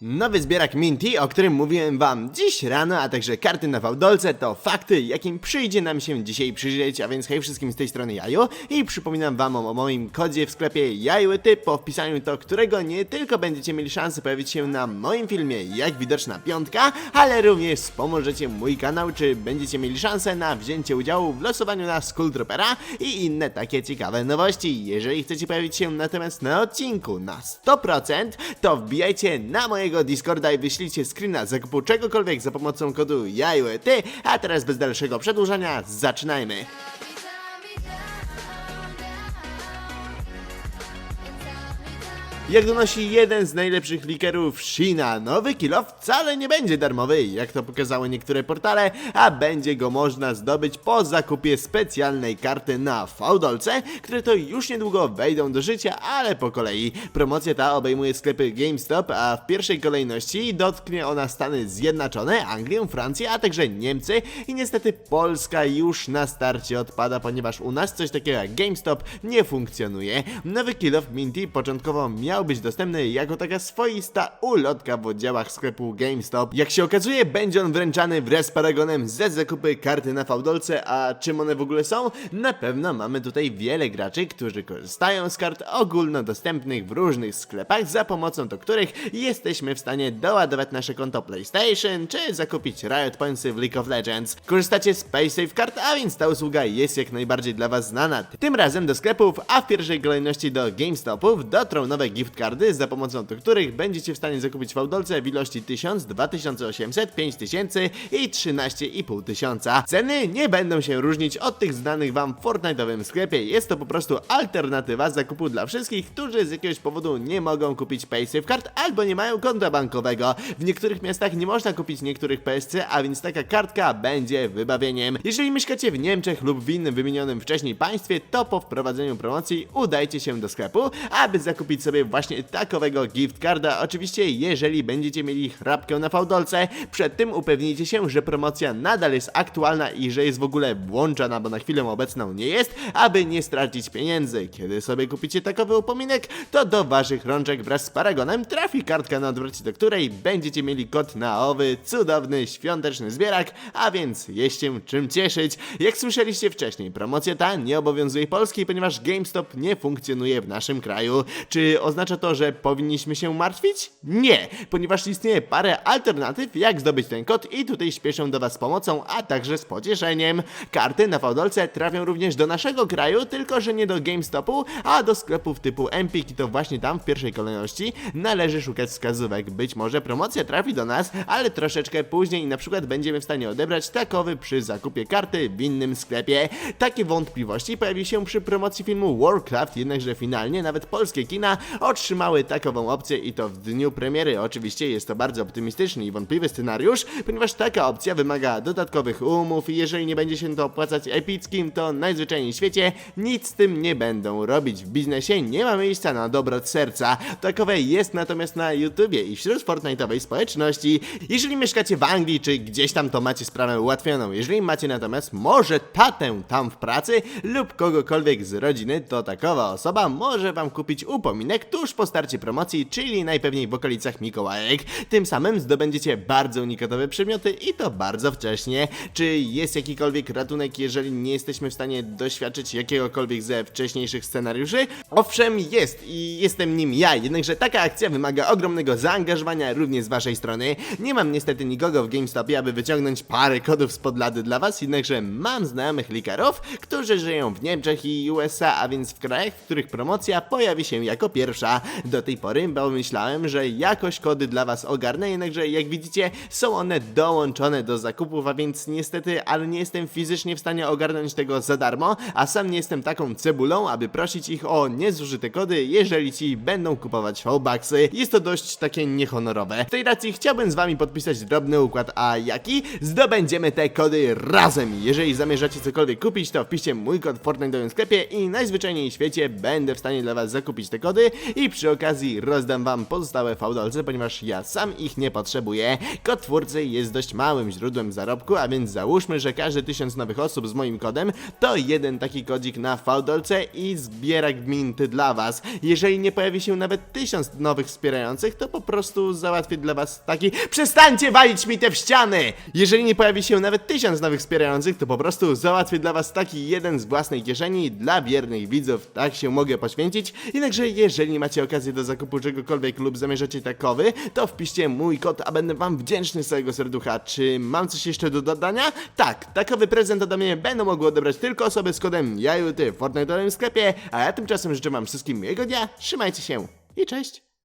Nowy zbierak Minty, o którym mówiłem wam dziś rano, a także karty na Fałdolce to fakty, jakim przyjdzie nam się dzisiaj przyjrzeć, a więc hej wszystkim z tej strony Jaju i przypominam wam o, moim kodzie w sklepie JajuEty, po wpisaniu to którego nie tylko będziecie mieli szansę pojawić się na moim filmie jak widoczna piątka, ale również wspomożecie mój kanał, czy będziecie mieli szansę na wzięcie udziału w losowaniu na Skull Troopera i inne takie ciekawe nowości. Jeżeli chcecie pojawić się natomiast na odcinku na 100%, to wbijajcie na mojego Discorda i wyślijcie screena zakupu czegokolwiek za pomocą kodu JajuEty, a teraz bez dalszego przedłużania zaczynajmy. Jak donosi jeden z najlepszych likerów Shina, nowy kill wcale nie będzie darmowy, jak to pokazały niektóre portale, a będzie go można zdobyć po zakupie specjalnej karty na Fałdolce, które to już niedługo wejdą do życia, ale po kolei. Promocja ta obejmuje sklepy GameStop, a w pierwszej kolejności dotknie ona Stany Zjednoczone, Anglię, Francję, a także Niemcy i niestety Polska już na starcie odpada, ponieważ u nas coś takiego jak GameStop nie funkcjonuje. Nowy kill of Minty początkowo miał być dostępny jako taka swoista ulotka w oddziałach sklepu GameStop. Jak się okazuje, będzie on wręczany wraz z paragonem ze zakupy karty na Fałdolce, a czym one w ogóle są? Na pewno mamy tutaj wiele graczy, którzy korzystają z kart ogólnodostępnych w różnych sklepach, za pomocą do których jesteśmy w stanie doładować nasze konto PlayStation, czy zakupić Riot Pointsy w League of Legends. Korzystacie z PaySafe kart, a więc ta usługa jest jak najbardziej dla Was znana. Tym razem do sklepów, a w pierwszej kolejności do GameStopów dotrą nowe gift cardy, za pomocą których będziecie w stanie zakupić fałdolce w ilości 1000, 2800, 5000 i 13500 tysiąca. Ceny nie będą się różnić od tych znanych Wam w Fortnite'owym sklepie. Jest to po prostu alternatywa zakupu dla wszystkich, którzy z jakiegoś powodu nie mogą kupić PaySafe kart albo nie mają konta bankowego. W niektórych miastach nie można kupić niektórych PSC, a więc taka kartka będzie wybawieniem. Jeżeli mieszkacie w Niemczech lub w innym wymienionym wcześniej państwie, to po wprowadzeniu promocji udajcie się do sklepu, aby zakupić sobie właśnie takowego gift carda. Oczywiście, jeżeli będziecie mieli chrapkę na fałdolce, przed tym upewnijcie się, że promocja nadal jest aktualna i że jest w ogóle włączona, bo na chwilę obecną nie jest, aby nie stracić pieniędzy. Kiedy sobie kupicie takowy upominek, to do waszych rączek wraz z paragonem trafi kartka na odwrocie, do której będziecie mieli kod na owy cudowny świąteczny zbierak, a więc jest się czym cieszyć. Jak słyszeliście wcześniej, promocja ta nie obowiązuje Polski, ponieważ GameStop nie funkcjonuje w naszym kraju. Czy oznacza to, że powinniśmy się martwić? Nie, ponieważ istnieje parę alternatyw, jak zdobyć ten kod i tutaj śpieszą do Was z pomocą, a także z pocieszeniem. Karty na Fałdolce trafią również do naszego kraju, tylko że nie do GameStopu, a do sklepów typu Empik i to właśnie tam w pierwszej kolejności należy szukać wskazówek. Być może promocja trafi do nas, ale troszeczkę później i na przykład będziemy w stanie odebrać takowy przy zakupie karty w innym sklepie. Takie wątpliwości pojawi się przy promocji filmu Warcraft, jednakże finalnie nawet polskie kina otrzymały takową opcję i to w dniu premiery. Oczywiście jest to bardzo optymistyczny i wątpliwy scenariusz, ponieważ taka opcja wymaga dodatkowych umów i jeżeli nie będzie się to opłacać epickim, to najzwyczajniej w świecie nic z tym nie będą robić. W biznesie nie ma miejsca na dobrot serca. Takowe jest natomiast na YouTubie i wśród Fortnite'owej społeczności. Jeżeli mieszkacie w Anglii czy gdzieś tam, to macie sprawę ułatwioną. Jeżeli macie natomiast może tatę tam w pracy lub kogokolwiek z rodziny, to takowa osoba może wam kupić upominek tuż po starcie promocji, czyli najpewniej w okolicach Mikołajek. Tym samym zdobędziecie bardzo unikatowe przedmioty i to bardzo wcześnie. Czy jest jakikolwiek ratunek, jeżeli nie jesteśmy w stanie doświadczyć jakiegokolwiek ze wcześniejszych scenariuszy? Owszem, jest i jestem nim ja, jednakże taka akcja wymaga ogromnego zaangażowania również z waszej strony. Nie mam niestety nikogo w GameStopie, aby wyciągnąć parę kodów spod lady dla was, jednakże mam znajomych likarów, którzy żyją w Niemczech i USA, a więc w krajach, w których promocja pojawi się jako pierwsza. Do tej pory pomyślałem, że jakoś kody dla was ogarnę, jednakże jak widzicie są one dołączone do zakupów, a więc niestety, ale nie jestem fizycznie w stanie ogarnąć tego za darmo, a sam nie jestem taką cebulą, aby prosić ich o niezużyte kody, jeżeli ci będą kupować showboxy. Jest to dość takie niehonorowe. W tej racji chciałbym z wami podpisać drobny układ, a jaki? Zdobędziemy te kody razem. Jeżeli zamierzacie cokolwiek kupić, to wpiszcie mój kod w Fortnite'owym sklepie i najzwyczajniej w świecie będę w stanie dla was zakupić te kody i przy okazji rozdam wam pozostałe fałdolce, ponieważ ja sam ich nie potrzebuję. Kod twórcy jest dość małym źródłem zarobku, a więc załóżmy, że każdy tysiąc nowych osób z moim kodem to jeden taki kodzik na fałdolce i zbiera minty dla was. Jeżeli nie pojawi się nawet tysiąc nowych wspierających, to po prostu załatwię dla was taki Przestańcie walić mi te w ściany! Jeżeli nie pojawi się nawet tysiąc nowych wspierających, to po prostu załatwię dla was taki jeden z własnej kieszeni dla wiernych widzów. Tak się mogę poświęcić. Jednakże jeżeli macie okazję do zakupu czegokolwiek lub zamierzacie takowy, to wpiszcie mój kod, a będę wam wdzięczny z całego serducha. Czy mam coś jeszcze do dodania? Tak, takowy prezent ode mnie będą mogły odebrać tylko osoby z kodem JAJUTY w Fortnite'owym sklepie, a ja tymczasem życzę wam wszystkim miłego dnia, trzymajcie się i cześć!